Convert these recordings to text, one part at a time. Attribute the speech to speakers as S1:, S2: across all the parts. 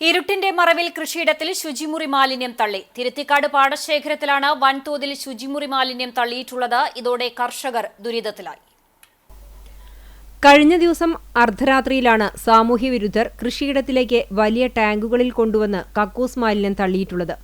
S1: ഇരുട്ടിന്റെ മറവിൽ കൃഷിയിടത്തിൽ ശുചിമുറി മാലിന്യം തള്ളി. തിരുത്തിക്കാട് പാടശേഖരത്തിലാണ് വൻതോതിൽ ശുചിമുറി മാലിന്യം തള്ളിയിട്ടുള്ളത്. ഇതോടെ കർഷകർ ദുരിതത്തിലായി.
S2: കഴിഞ്ഞ ദിവസം അർദ്ധരാത്രിയിലാണ് സാമൂഹ്യ വിരുദ്ധർ കൃഷിയിടത്തിലേക്ക് വലിയ ടാങ്കുകളിൽ കൊണ്ടുവന്ന് കക്കൂസ് മാലിന്യം തള്ളിയിട്ടുള്ളത്.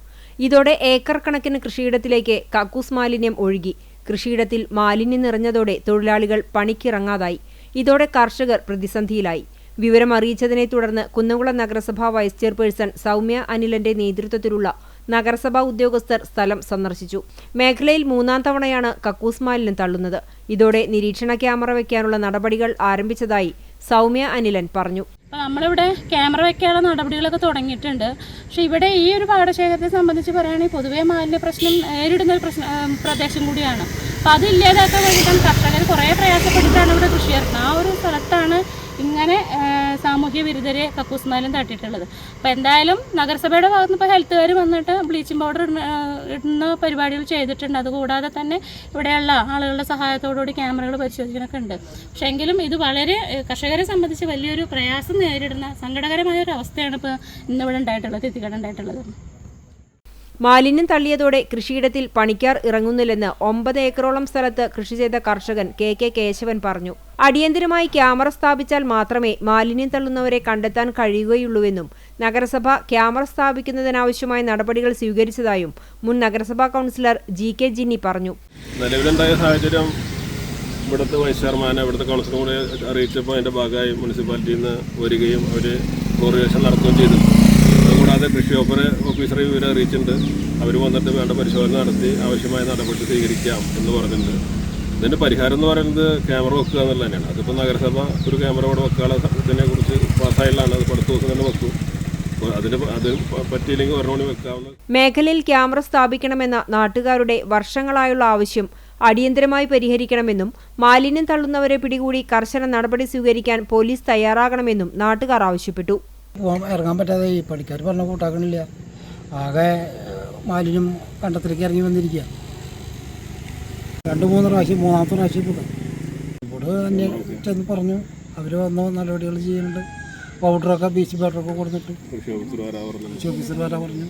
S2: ഇതോടെ ഏക്കർ കണക്കിന് കൃഷിയിടത്തിലേക്ക് കക്കൂസ് മാലിന്യം ഒഴുകി. കൃഷിയിടത്തിൽ മാലിന്യം നിറഞ്ഞതോടെ തൊഴിലാളികൾ പണിക്കിറങ്ങാതായി. ഇതോടെ കർഷകർ പ്രതിസന്ധിയിലായി. വിവരം അറിയിച്ചതിനെ തുടർന്ന് കുന്നംകുളം നഗരസഭാ വൈസ് ചെയർപേഴ്സൺ സൗമ്യ അനിലന്റെ നേതൃത്വത്തിലുള്ള നഗരസഭാ ഉദ്യോഗസ്ഥർ സ്ഥലം സന്ദർശിച്ചു. മേഖലയിൽ മൂന്നാം തവണയാണ് കക്കൂസ് മാലിന്യം തള്ളുന്നത്. ഇതോടെ നിരീക്ഷണ ക്യാമറ വയ്ക്കാനുള്ള നടപടികൾ ആരംഭിച്ചതായി സൗമ്യ അനിലൻ പറഞ്ഞു.
S3: നമ്മളിവിടെ ക്യാമറ വയ്ക്കാനുള്ള നടപടികളൊക്കെ തുടങ്ങിയിട്ടുണ്ട്. പക്ഷേ ഇവിടെ ഈ ഒരു പാടശേഖരത്തെ സംബന്ധിച്ച് പറയുകയാണെങ്കിൽ പൊതുവേ മാലിന്യ പ്രശ്നം നേരിടുന്ന ഒരു പ്രശ്ന പ്രദേശം കൂടിയാണ്. അപ്പോൾ അത് ഇല്ലാതാക്കാൻ വേണ്ടിയിട്ടാണ് കർഷകർ കുറേ പ്രയാസപ്പെട്ടിട്ടാണ് ഇവിടെ കൃഷി ഇറക്കുന്നത് ആ ഒരു സ്ഥലത്താണ് സാമൂഹ്യ കക്കൂസ്മാലും തട്ടിയിട്ടുള്ളത്. അപ്പോൾ എന്തായാലും നഗരസഭയുടെ ഭാഗത്ത് ഇപ്പോൾ ഹെൽത്തുകാർ വന്നിട്ട് ബ്ലീച്ചിങ് പൗഡർ ഇടുന്ന പരിപാടികൾ ചെയ്തിട്ടുണ്ട്. അതുകൂടാതെ തന്നെ ഇവിടെയുള്ള ആളുകളുടെ സഹായത്തോടുകൂടി ക്യാമറകൾ പരിശോധിക്കാനൊക്കെ ഉണ്ട്. പക്ഷേ എങ്കിലും ഇത് വളരെ കർഷകരെ സംബന്ധിച്ച് വലിയൊരു പ്രയാസം നേരിടുന്ന സങ്കടകരമായ ഒരു അവസ്ഥയാണ് ഇപ്പോൾ ഇന്നിവിടെ ഉണ്ടായിട്ടുള്ളത് തിത്തിക്കട ഉണ്ടായിട്ടുള്ളത്.
S2: മാലിന്യം തള്ളിയതോടെ കൃഷിയിടത്തിൽ പണിക്കാർ ഇറങ്ങുന്നില്ലെന്ന് ഒമ്പത് ഏക്കറോളം സ്ഥലത്ത് കൃഷി ചെയ്ത കർഷകൻ കെ കെ കേശവൻ പറഞ്ഞു. അടിയന്തരമായി ക്യാമറ സ്ഥാപിച്ചാൽ മാത്രമേ മാലിന്യം തള്ളുന്നവരെ കണ്ടെത്താൻ കഴിയുകയുള്ളൂവെന്നും നഗരസഭ ക്യാമറ സ്ഥാപിക്കുന്നതിനാവശ്യമായ നടപടികൾ സ്വീകരിച്ചതായും മുൻ നഗരസഭാ കൗൺസിലർ ജി കെ ജിന്നി പറഞ്ഞു.
S4: നിലവിലുണ്ടായ സാഹചര്യം ഇവിടുത്തെ വൈസ് ചെയർമാൻ ഇവിടുത്തെ കൗൺസിലറെ അറിയിച്ചപ്പോൾ അതിന്റെ ഭാഗമായി മുനിസിപ്പാലിറ്റിയിൽ നിന്ന് വരികയും അവർ കോറിയേഷൻ നടത്തുകയും ചെയ്തു. അതുകൂടാതെ കൃഷി ഓഫർ ഓഫീസറെ വിവരം അറിയിച്ചിട്ടുണ്ട്. അവർ വന്നിട്ട് വേണ്ട പരിശോധന നടത്തി ആവശ്യമായ നടപടി സ്വീകരിക്കാം എന്ന് പറഞ്ഞിട്ടുണ്ട്. ഇതിന്റെ പരിഹാരം എന്ന് പറയുന്നത് ക്യാമറ വെക്കുക എന്നുള്ളത് തന്നെയാണ്. അതിപ്പോൾ നഗരസഭ ഒരു ക്യാമറ ഇവിടെ വെക്കാനുള്ള ഇതിനെ കുറിച്ച് പാസ്സായില്ലാണ് അത് അടുത്ത ദിവസം തന്നെ വെക്കും. കൂടി
S2: മേഖലയിൽ ക്യാമറ സ്ഥാപിക്കണമെന്ന നാട്ടുകാരുടെ വർഷങ്ങളായുള്ള ആവശ്യം അടിയന്തരമായി പരിഹരിക്കണമെന്നും മാലിന്യം തള്ളുന്നവരെ പിടികൂടി കർശന നടപടി സ്വീകരിക്കാൻ പോലീസ് തയ്യാറാകണമെന്നും നാട്ടുകാർ ആവശ്യപ്പെട്ടു.
S5: പോകാൻ ഇറങ്ങാൻ പറ്റാതെ ഈ പണിക്കാർ പറഞ്ഞ കൂട്ടാക്കണില്ല. ആകെ മാലിന്യം കണ്ടത്തിലേക്ക് ഇറങ്ങി വന്നിരിക്കുക രണ്ട് മൂന്ന് പ്രാവശ്യം മൂന്നാമത്തെ പ്രാവശ്യം ഇവിടെ ഇവിടെ തന്നെ ചെന്ന് പറഞ്ഞു അവർ വന്ന് നടപടികൾ ചെയ്യുന്നുണ്ട്. പൗഡറൊക്കെ ബീച്ച് പൗഡറൊക്കെ കൊടുത്തിട്ട്.
S4: ഓഫീസർ വരാ പറഞ്ഞു.
S5: കൃഷി ഓഫീസർ വരാൻ പറഞ്ഞു.